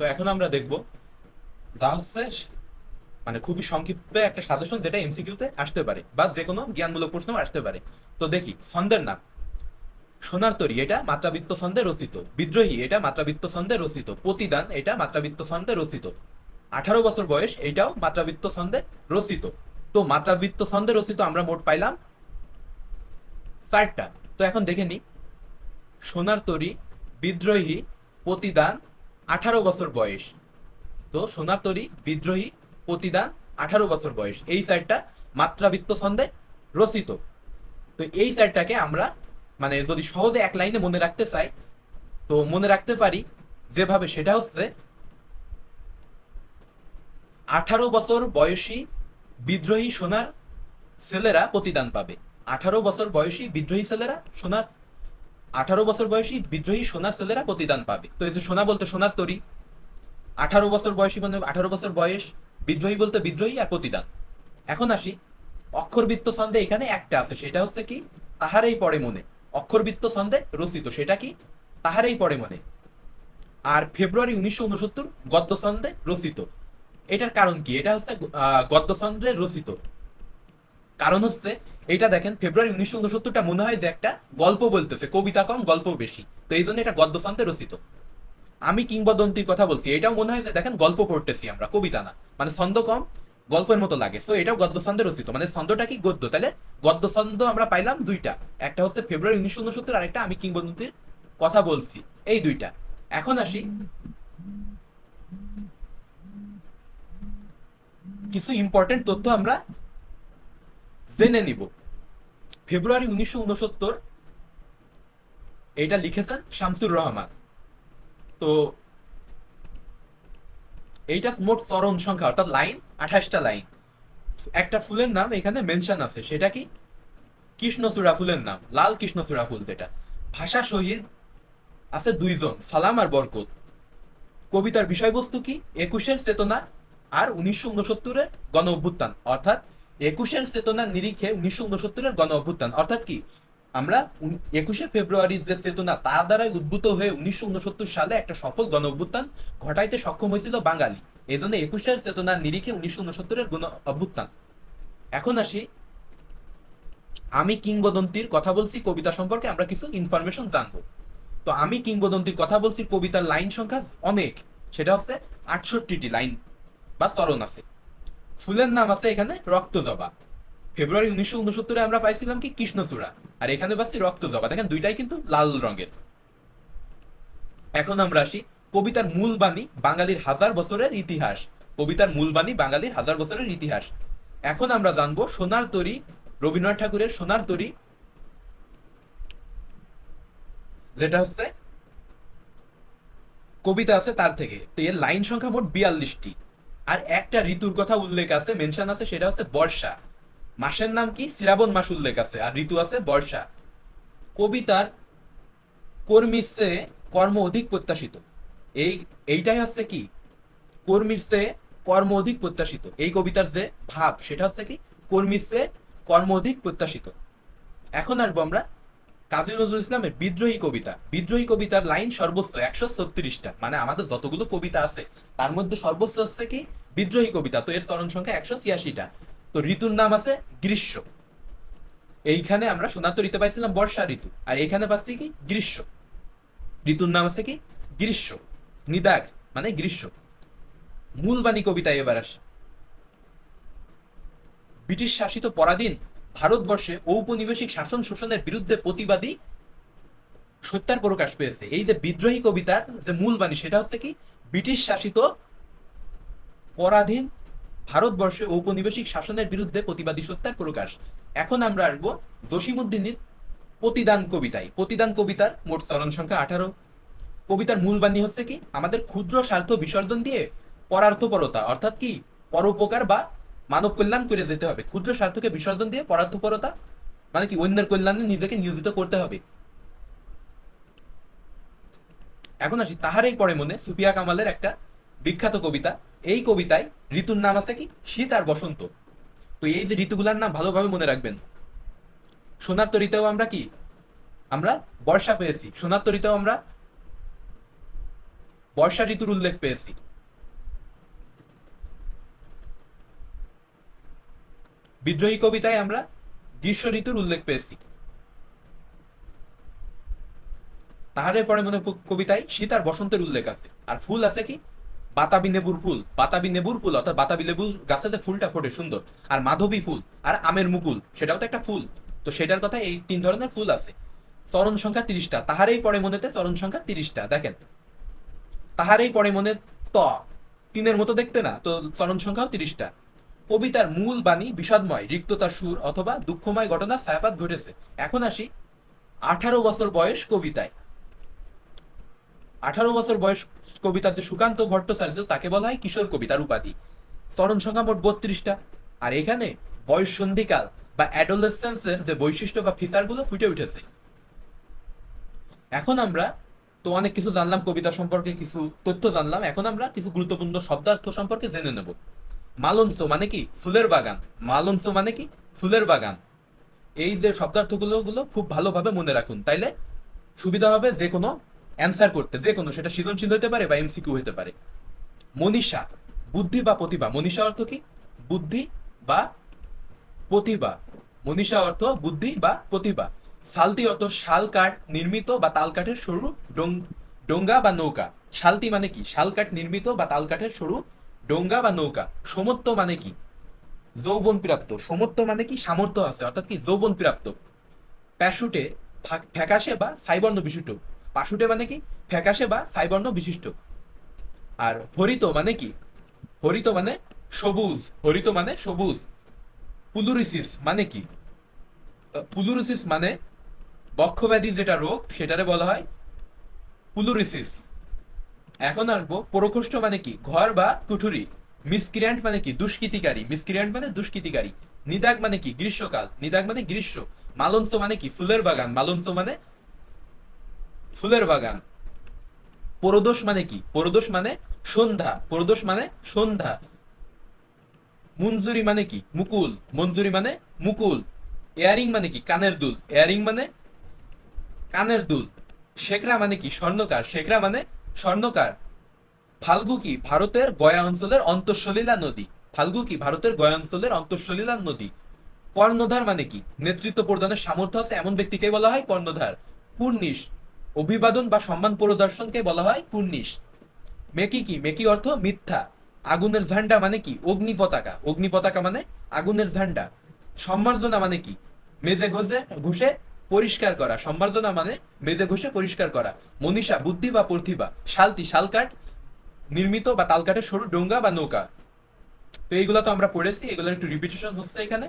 তো এখন আমরা দেখব যা হচ্ছে মানে খুবই সংক্ষিপ্ত একটা সাজেশন যেটা এমসিকিউতে আসতে পারে বা যে কোনো জ্ঞানমূলক প্রশ্ন আসতে পারে। তো দেখি, ছন্দের নাম। সোনার তরী, এটা মাত্রাবৃত্ত ছন্দে রচিত। বিদ্রোহী, এটা মাত্রাবৃত্ত ছন্দে রচিত। প্রতিদান, এটা মাত্রাবৃত্ত ছন্দে রচিত। আঠারো বছর বয়স, এটাও মাত্রাবৃত্ত ছন্দে রচিত। তো মাত্রাবৃত্ত ছন্দে রচিত আমরা মোট পাইলাম চারটা। তো এখন দেখে নি সোনার তরী, বিদ্রোহী, প্রতিদান আঠারো বছর বয়স। তো সোনার তরী, বিদ্রোহী প্রতিদান আঠারো বছর বয়স। এই সাইডটা মাত্রাবৃত্ত ছন্দে রচিত। তো এই সাইডটাকে আমরা মানে যদি সহজে এক লাইনে মনে রাখতে চাই, তো মনে রাখতে পারি যেভাবে সেটা হচ্ছে, আঠারো বছর বয়সী বিদ্রোহী সোনার ছেলেরা প্রতিদান পাবে। আঠারো বছর বয়সী বিদ্রোহী ছেলেরা সোনার আঠারো বছর বয়সী বিদ্রোহী সোনার ছেলেরা প্রতিদান পাবে। তো এই যে সোনা বলতে সোনার তরি, আঠারো বছর বয়সী মানে আঠারো বছর বয়স, বিদ্রোহী বলতে বিদ্রোহী আর প্রতিদান। এখন আসি, অক্ষরবৃত্ত ছন্দে এখানে একটা আছে, সেটা হচ্ছে কি, তাহারেই পড়ে মনে। অক্ষরবৃত্ত ছন্দে রচিত, সেটা কি, তাহারেই পড়ে মনে। আর ফেব্রুয়ারি উনিশশো উনসত্তর গদ্য ছন্দে রচিত। এটার কারণ কি, এটা হচ্ছে গদ্য ছন্দে রচিত। কারণ হচ্ছে, এটা দেখেন, ফেব্রুয়ারি উনিশশো উনসত্তরটা মনে হয় যে একটা গল্প বলতেছে, কবিতা কম গল্প বেশি। তো এই জন্য এটা গদ্য ছন্দে রচিত। আমি কিংবদন্তির কথা বলছি, এটাও মনে হয় যে, দেখেন, গল্প পড়তেছি আমরা, কবিতা না। মানে ছন্দ কম, গল্পের মতো লাগে। সো এটাও গদ্য ছন্দে রচিত। মানে ছন্দটা কি গদ্য? তাহলে গদ্য ছন্দ আমরা পাইলাম দুইটা। একটা হচ্ছে ফেব্রুয়ারি উনিশশো উনসত্তর আর একটা আমি কিংবদন্তির কথা বলছি। এই দুইটা। এখন আসি। কিছু ইম্পর্টেন্ট তথ্য আমরা জেনে নিব। ফেব্রুয়ারি উনিশশো উনসত্তর এটা লিখেছেন শামসুর রহমান। তো এইটা মোট চরণ সংখ্যা, অর্থাৎ লাইন, আঠাশটা লাইন। একটা ফুলের নাম এখানে মেনশন আছে, সেটা কি? কৃষ্ণচূড়া ফুলের নাম, লাল কৃষ্ণচূড়া ফুল যেটা। ভাষা শহীদ আছে দুইজন, সালাম আর বরকত। কবিতার বিষয়বস্তু কি? একুশের চেতনা আর উনিশশো উনসত্তরের গণ অভ্যুত্থান অর্থাৎ একুশের চেতনার নিরিখে উনিশশো উনসত্তরের গণ অভ্যুত্থান। অর্থাৎ কি? আমরা একুশে ফেব্রুয়ারির যে চেতনা, তা দ্বারাই উদ্ভূত হয়ে উনিশশো উনসত্তর সালে একটা সফল গণ অভ্যুত্থান ঘটাইতে সক্ষম হয়েছিল বাঙালি। এই জন্য একুশের চেতনার নিরিখে উনিশশো উনসত্তরের গণ অভ্যুত্থান। এখন আসি, আমি কিংবদন্তির কথা বলছি কবিতা সম্পর্কে আমরা কিছু ইনফরমেশন জানব। তো আমি কিংবদন্তির কথা বলছি কবিতার লাইন সংখ্যা অনেক। সেটা হচ্ছে আটষট্টিটি লাইন বা চরণ আছে। ফুলের নাম আছে এখানে রক্তজবা। ফেব্রুয়ারি উনিশশো উনসত্তরে আমরা পাইছিলাম কি কৃষ্ণচূড়া। আর এখানে পাচ্ছি রক্তজবা। দেখেন দুইটাই কিন্তু লাল রঙের। এখন আমরা আসি কবিতার মূল বাণী বাঙালির হাজার বছরের ইতিহাস। কবিতার মূল বাণী বাঙালির হাজার বছরের ইতিহাস। এখন আমরা জানব সোনার তরী, রবীন্দ্রনাথ ঠাকুরের সোনার তরী। যেটা হচ্ছে, কবিতা আছে তার থেকে। তো এর লাইন সংখ্যা মোট বিয়াল্লিশটি। আর একটা ঋতুর কথা উল্লেখ আছে মেনশন আছে, সেটা হচ্ছে বর্ষা। মাসের নাম কি? শ্রাবণ মাস উল্লেখ আছে, আর ঋতু আছে বর্ষা। কবিতার কর্মীর চেয়ে কর্ম অধিক প্রত্যাশিত। এই, এইটাই হচ্ছে কি? কর্মীর চেয়ে কর্ম অধিক প্রত্যাশিত। এই কবিতার যে ভাব, সেটা হচ্ছে কি? কর্মীর চেয়ে কর্ম অধিক প্রত্যাশিত। এখন আসব আমরা কাজী নজরুল ইসলামের বিদ্রোহী কবিতা। বিদ্রোহী কবিতার লাইন সর্বোচ্চ, একশো ছত্রিশটা। মানে আমাদের যতগুলো কবিতা আছে, তার মধ্যে সর্বোচ্চ হচ্ছে কি? বিদ্রোহী কবিতা, তো এর চরণ সংখ্যা একশো ছিয়াশিটা। তো ঋতুর নাম আছে গ্রীষ্ম। এইখানে আমরা সোনার তো ঋতু পাইছিলাম বর্ষা ঋতু। আর এইখানে পাচ্ছি কি গ্রীষ্ম। ঋতুর নাম আছে কি গ্রীষ্ম। নিদাগ মানে গ্রীষ্ম। মূলবাণী কবিতা এবার আসে। ব্রিটিশ শাসিত পরাধীন ভারতবর্ষে ঔপনিবেশিক শাসন শোষণের বিরুদ্ধে প্রতিবাদী সত্যার প্রকাশ পেয়েছে। এই যে বিদ্রোহী কবিতার যে মূল বাণী সেটা হচ্ছে কি ব্রিটিশ শাসিত পরাধীন ভারতবর্ষে ঔপনিবেশিক শাসনের বিরুদ্ধে প্রতিবাদী সত্যার প্রকাশ। এখন আমরা আসব জসিমুদ্দিনের প্রতিদান কবিতায়। প্রতিদান কবিতার মোট চরণ সংখ্যা আঠারো। কবিতার মূল বাণী হচ্ছে কি? আমাদের ক্ষুদ্র স্বার্থ বিসর্জন দিয়ে পরার্থপরতা, অর্থাৎ কি? পরোপকার বা মানব কল্যাণ করে যেতে হবে। ক্ষুদ্র স্বার্থকে বিসর্জন দিয়ে পরার্থপরতা মানে কি? অন্যের কল্যাণে নিজেকে নিয়োজিত করতে হবে। এখন আসি, তাহারই পরে মনে সুফিয়া কামালের একটা বিখ্যাত কবিতা, এই কবিতায় ঋতুর নাম আছে কি? শীত আর বসন্ত। তো এই যে ঋতুগুলার নাম ভালোভাবে মনে রাখবেন। সোনার তরিতেও আমরা কি? আমরা বর্ষা পেয়েছি। সোনার তরিতেও আমরা বর্ষা ঋতুর উল্লেখ পেয়েছি। বিদ্রোহী কবিতায় আমরা গ্রীষ্ম ঋতুর উল্লেখ পেয়েছি। তাহারে পরে মনে কবিতায় শীত আর বসন্তের উল্লেখ আছে। আর ফুল আছে কি? বাতাবি নেবুর ফুল, বাতাবি নেবুর ফুল অর্থাৎ বাতাবি লেবুর গাছে যে ফুলটা ফোটে, সুন্দর। আর মাধবী ফুল আর আমের মুকুল, সেটাও তো একটা ফুল। তো সেটার কথা এই তিন ধরনের ফুল আছে। চরণ সংখ্যা তিরিশটা, তাহারেই পরে মনেতে চরণ সংখ্যা তিরিশটা, দেখেন। তাহারেই পরে মনে ত, তিনের মতো দেখতে না, তো চরণ সংখ্যাও তিরিশটা। কবিতার মূল বাণী বিষাদময়, রিক্ততার সুর অথবা দুঃখময় ঘটনা ছায়াপাত ঘটেছে। এখন আসি আঠারো বছর বয়স কবিতায়। আঠারো বছর বয়স কবিতার যে সুকান্ত ভট্টাচার্য তাকে বলা হয় কিশোর কবিতার উপাধি। চরণ সংখ্যা মোট বত্রিশটা। আর এখানে বয়স সন্ধিকাল বা অ্যাডোলেসেন্সের যে বৈশিষ্ট্য বা ফিচারগুলো ফুটে উঠেছে। এখন আমরা তো অনেক কিছু জানলাম, কবিতা সম্পর্কে কিছু তথ্য জানলাম। এখন আমরা কিছু গুরুত্বপূর্ণ শব্দার্থ সম্পর্কে জেনে নেব। মালঞ্চ মানে কি? ফুলের বাগান। মালঞ্চ মানে কি? ফুলের বাগান। এই যে শব্দার্থগুলো, গুলো খুব ভালোভাবে মনে রাখুন। তাইলে সুবিধা হবে যে কোনো অ্যান্সার করতে, যে কোনো, সেটা সৃজনশীল হতে পারে বা এমসিকিউ হতে পারে। মনীষা, বুদ্ধি বা প্রতিভা? মনীষা অর্থ কি? বুদ্ধি বা প্রতিভা। মনীষা অর্থ বুদ্ধি বা প্রতিভা। সালতি অর্থ শাল কাঠ নির্মিত বা তাল কাঠের সরু ডোঙ্গা বা নৌকা। শালতি মানে কি? শাল কাঠ নির্মিত বা তাল কাঠের সরু ডোঙ্গা বা নৌকা। সমত্ব মানে কি? যৌবন প্রাপ্ত। সমত্ব মানে কি? সামর্থ্য আছে, অর্থাৎ কি? যৌবন প্রাপ্ত। প্যাশুটে ফ্যাকাশে বা সাইবর্ণ বিশিষ্ট পাশুটে মানে কি? ফ্যাকাশে বা সাইবর্ণ বিশিষ্ট। আর হরিত মানে কি? হরিত মানে সবুজ। হরিত মানে সবুজ। পুলুরিসিস মানে কি? পুলুরিসিস মানে বক্ষব্যাধি যেটা রোগ, সেটারে বলা হয় পুলুরিসিস। এখন আসব প্রকোষ্ঠ মানে কি? ঘর বা কুঠুরি। মিসক্রিয়ান্ট মানে কি? দুষ্কৃতিকারী। মিসক্রিয়ান্ট মানে দুষ্কৃতিকারী। নিদাগ মানে কি? গ্রীষ্মকাল। নিদাগ মানে গ্রীষ্ম। মালঞ্চ মানে কি? ফুলের বাগান। মালঞ্চ মানে ফুলের বাগান। পরদোষ মানে কি? পরদোষ মানে সন্ধ্যা। পরদোষ মানে সন্ধ্যা। মঞ্জুরি মানে কি? মুকুল। মঞ্জুরি মানে মুকুল। এয়ারিং মানে কি? কানের দুল। এয়ারিং মানে কানের দুল। শেখরা মানে কি? স্বর্ণকার। শেখরা মানে স্বর্ণকার। ফাল্গু কি ভারতের গয়া অঞ্চলের অন্তঃসলীলা নদী। ফাল্গু কি ভারতের গয়া অঞ্চলের অন্তঃসলীলা নদী। কর্ণধার মানে কি? নেতৃত্ব প্রদানের সামর্থ্য আছে এমন ব্যক্তিকে বলা হয় কর্ণধার। পূর্ণিশ অভিবাদন বা সম্মান প্রদর্শনকে বলা হয় পূর্ণিশ মেকি কি? মেকি অর্থ মিথ্যা। আগুনের ঝান্ডা মানে কি? অগ্নি পতাকা। অগ্নি পতাকা মানে আগুনের ঝান্ডা। সম্মার্জনা মানে কি? মেজে ঘষে ঘষে পরিষ্কার করা। সম্মার্জনা মানে মেজে ঘষে পরিষ্কার করা। মনীষা, বুদ্ধি বা প্রতিভা। শালতি, শালকাঠ, নির্মিত বা তালকাঠের সরু ডোঙ্গা বা নৌকা। তো এইগুলো তো আমরা পড়েছি। এগুলোর একটু রিপিটেশন হচ্ছে এখানে।